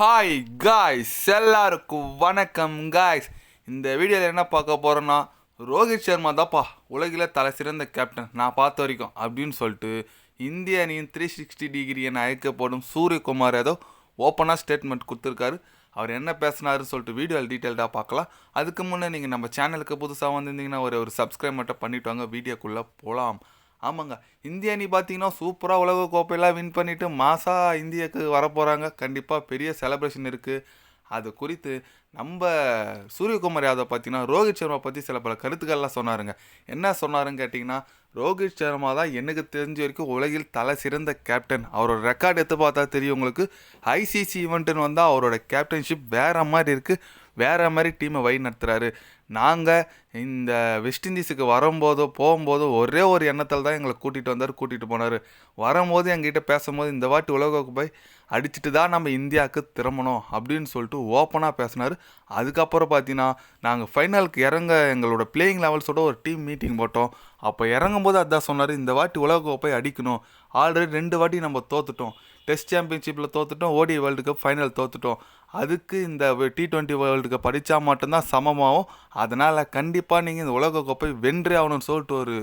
Hi guys எல்லாருக்கும் வணக்கம் guys இந்த வீடியோவில் என்ன பார்க்க போகிறோன்னா ரோஹித் சர்மா தான்ப்பா உலகில் தலை சிறந்த கேப்டன் நான் பார்த்த வரைக்கும் அப்படின்னு சொல்லிட்டு இந்திய அணியின் த்ரீ சிக்ஸ்டி டிகிரி என அழைக்கப்படும் சூரியகுமார் ஏதோ ஓப்பனாக ஸ்டேட்மெண்ட் கொடுத்துருக்காரு. அவர் என்ன பேசினாருன்னு சொல்லிட்டு வீடியோவில் டீட்டெயில்டாக பார்க்கலாம். அதுக்கு முன்னே நீங்கள் நம்ம சேனலுக்கு புதுசாக வந்திருந்தீங்கன்னா ஒரு ஒரு சப்ஸ்கிரைப் மட்டும் பண்ணிவிட்டு வாங்க. வீடியோக்குள்ளே போகலாம் ஆமாங்க. இந்திய அணி பார்த்தீங்கன்னா சூப்பராக உலக கோப்பையெல்லாம் வின் பண்ணிவிட்டு மாசா இந்தியாவுக்கு வரப்போகிறாங்க கண்டிப்பாக பெரிய செலப்ரேஷன் இருக்குது அது குறித்து நம்ம சூரியகுமார் யாதவ் பார்த்தீங்கன்னா ரோஹித் சர்மா பற்றி சில பல கருத்துக்கள்லாம் சொன்னாருங்க. என்ன சொன்னாருன்னு கேட்டிங்கன்னா ரோஹித் சர்மா தான் எனக்கு தெரிஞ்ச வரைக்கும் உலகில் தலை சிறந்த கேப்டன் அவரோட ரெக்கார்டு எடுத்து பார்த்தா தெரியும் உங்களுக்கு. ஐசிசி ஈவெண்ட்டுன்னு வந்தால் அவரோட கேப்டன்ஷிப் வேறு மாதிரி இருக்குது வேறு மாதிரி டீமை வழி நடத்துகிறாரு நாங்கள் இந்த வெஸ்ட் இண்டீஸுக்கு வரும்போதோ போகும்போதோ ஒரே ஒரு எண்ணத்தில் தான் எங்களை கூட்டிகிட்டு வந்தார் கூட்டிகிட்டு போனார். வரும்போது எங்கிட்ட பேசும்போது இந்த வாட்டி உலக போய் அடிச்சுட்டு தான் நம்ம இந்தியாவுக்கு திரும்பணும் அப்படின்னு சொல்லிட்டு ஓப்பனாக பேசினார். அதுக்கப்புறம் பார்த்தீங்கன்னா நாங்கள் ஃபைனலுக்கு இறங்க எங்களோட பிளேயிங் லெவல்ஸோட ஒரு டீம் மீட்டிங் போட்டோம். அப்போ இறங்கும் போது அதான் சொன்னார் இந்த வாட்டி உலக அடிக்கணும். ஆல்ரெடி ரெண்டு வாட்டி நம்ம தோத்துட்டோம். டெஸ்ட் சாம்பியன்ஷிப்பில் தோத்துட்டோம் ஓடி வேர்ல்டு கப் ஃபைனல் தோத்துட்டோம். அதுக்கு இந்த டி டுவெண்ட்டி வேர்ல்டு கப் படித்தா மட்டும்தான் சமமாகும். அதனால் கண்டிப்பாக நீங்கள் இந்த உலகக்கோப்பை வென்றே ஆகணும்னு சொல்லிட்டு ஒரு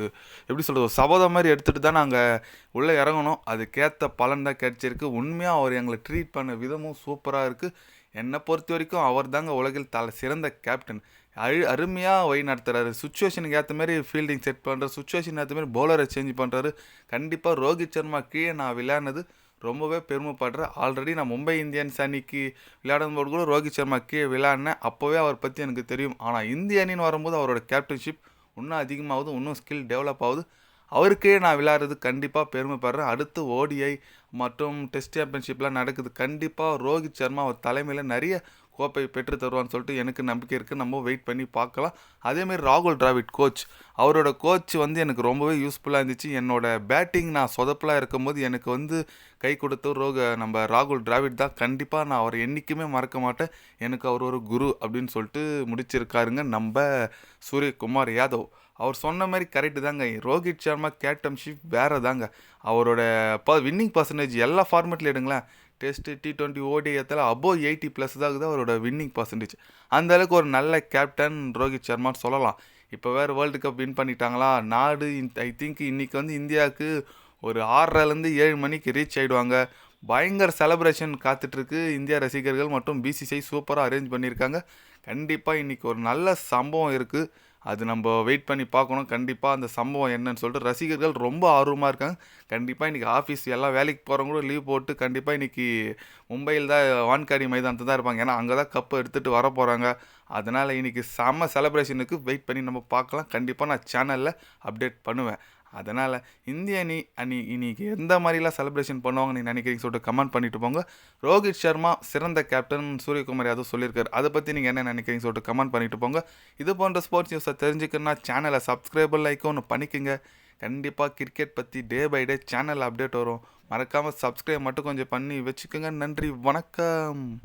எப்படி சொல்கிறது ஒரு சபதம் மாதிரி எடுத்துகிட்டு தான் நாங்கள் உள்ளே இறங்கணும். அதுக்கேற்ற பலன் தான் கிடச்சிருக்கு. உண்மையாக அவர் எங்களை ட்ரீட் பண்ண விதமும் சூப்பராக இருக்குது என்னை பொறுத்த வரைக்கும் அவர் தாங்க உலகில் தலை சிறந்த கேப்டன் அழு அருமையாக வழி நடத்துகிறாரு சுச்சுவேஷனுக்கு ஏற்ற மாதிரி ஃபீல்டிங் செட் பண்ணுறாரு சுச்சுவேஷன் ஏற்ற மாதிரி பவுலரை சேஞ்ச் பண்ணுறாரு கண்டிப்பாக ரோஹித் சர்மா கீழே நான் விளையாடினது ரொம்பவே பெருமைப்படுறேன். ஆல்ரெடி நான் மும்பை இந்தியன்ஸ் அணிக்கு விளையாடும் போது கூட ரோஹித் சர்மா கீழே விளையாடினேன். அப்போவே அவரை பற்றி எனக்கு தெரியும். ஆனால் இந்திய அணின்னு வரும்போது அவரோட கேப்டன்ஷிப் இன்னும் அதிகமாகுது. இன்னும் ஸ்கில் டெவலப் ஆகுது. அவருக்கே நான் விளையாடுறது கண்டிப்பாக பெருமைப்படுறேன். அடுத்து ஓடிஐ மற்றும் டெஸ்ட் சாம்பியன்ஷிப்லாம் நடக்குது. கண்டிப்பாக ரோஹித் சர்மா அவர் தலைமையில் நிறைய கோப்பை பெற்று தருவான்னு சொல்லிட்டு எனக்கு நம்பிக்கை இருக்குது நம்ம வெயிட் பண்ணி பார்க்கலாம். அதேமாரி ராகுல் டிராவிட் கோச் அவரோட கோச் வந்து எனக்கு ரொம்பவே யூஸ்ஃபுல்லாக இருந்துச்சு. என்னோடய பேட்டிங் நான் சொதப்பலாக இருக்கும்போது எனக்கு வந்து கை கொடுத்த ரோக நம்ம ராகுல் டிராவிட் தான். கண்டிப்பாக நான் அவரை என்றைக்குமே மறக்க மாட்டேன். எனக்கு அவர் ஒரு குரு அப்படின்னு சொல்லிட்டு முடிச்சிருக்காருங்க நம்ம சூரியகுமார் யாதவ். அவர் சொன்ன மாதிரி கரெக்டு தாங்க. ரோஹித் சர்மா கேப்டன்ஷிப் வேறு தாங்க அவரோட ப வின்னிங் பர்சன்டேஜ் எல்லா ஃபார்மேட்டில் எடுங்களேன். டெஸ்ட்டு டி டுவெண்ட்டி ஓடி எத்தில் அபோவ் எயிட்டி ப்ளஸ் தான் இருக்குது அவரோட வின்னிங் பர்சன்டேஜ் அந்த அளவுக்கு ஒரு நல்ல கேப்டன் ரோஹித் சர்மான்னு சொல்லலாம். இப்போ வேறு வேர்ல்டு கப் வின் பண்ணிட்டாங்களா? நாடு ஐ திங்க் இன்றைக்கி வந்து இந்தியாவுக்கு ஒரு ஆறரைலேருந்து ஏழு மணிக்கு ரீச் ஆகிடுவாங்க பயங்கர செலப்ரேஷன் காத்துட்ருக்கு. இந்தியா ரசிகர்கள் மற்றும் பிசிசிஐ சூப்பராக அரேஞ்ச் பண்ணியிருக்காங்க கண்டிப்பாக இன்றைக்கி ஒரு நல்ல சம்பவம் இருக்குது அது நம்ம வெயிட் பண்ணி பார்க்கணும். கண்டிப்பாக அந்த சம்பவம் என்னன்னு சொல்லிட்டு ரசிகர்கள் ரொம்ப ஆர்வமாக இருக்காங்க. கண்டிப்பாக இன்றைக்கி ஆஃபீஸ் எல்லாம் வேலைக்கு போகிறவங்க கூட லீவ் போட்டு கண்டிப்பாக இன்றைக்கி மும்பையில் தான் வான்காடி மைதானத்தில் தான் இருப்பாங்க. ஏன்னா அங்கே தான் கப்பு எடுத்துகிட்டு வர போகிறாங்க அதனால் இன்றைக்கி செம்ம செலப்ரேஷனுக்கு வெயிட் பண்ணி நம்ம பார்க்கலாம். கண்டிப்பாக நான் சேனலில் அப்டேட் பண்ணுவேன். அதனால் இந்திய அணி அணி இன்னைக்கு எந்த மாதிரிலாம் செலிப்ரேஷன் பண்ணுவாங்க நீ நினைக்கிறீங்க சொல்லிட்டு கமெண்ட் பண்ணிட்டு போங்க. ரோஹித் சர்மா சிறந்த கேப்டன் சூரியகுமார் யாதவ் சொல்லியிருக்காரு. அதை பற்றி நீங்கள் என்ன நினைக்கிறீங்க சொல்லிட்டு கமெண்ட் பண்ணிட்டு போங்க. இது போன்ற ஸ்போர்ட்ஸ் நியூஸை தெரிஞ்சுக்கணும்னா சேனலை சப்ஸ்கிரைபர் லைக் ஒன்று பண்ணிக்கோங்க. கண்டிப்பாக கிரிக்கெட் பற்றி day by day channel update வரும். மறக்காமல் சப்ஸ்கிரைப் மட்டும் கொஞ்சம் பண்ணி வச்சுக்கோங்க. நன்றி வணக்கம்.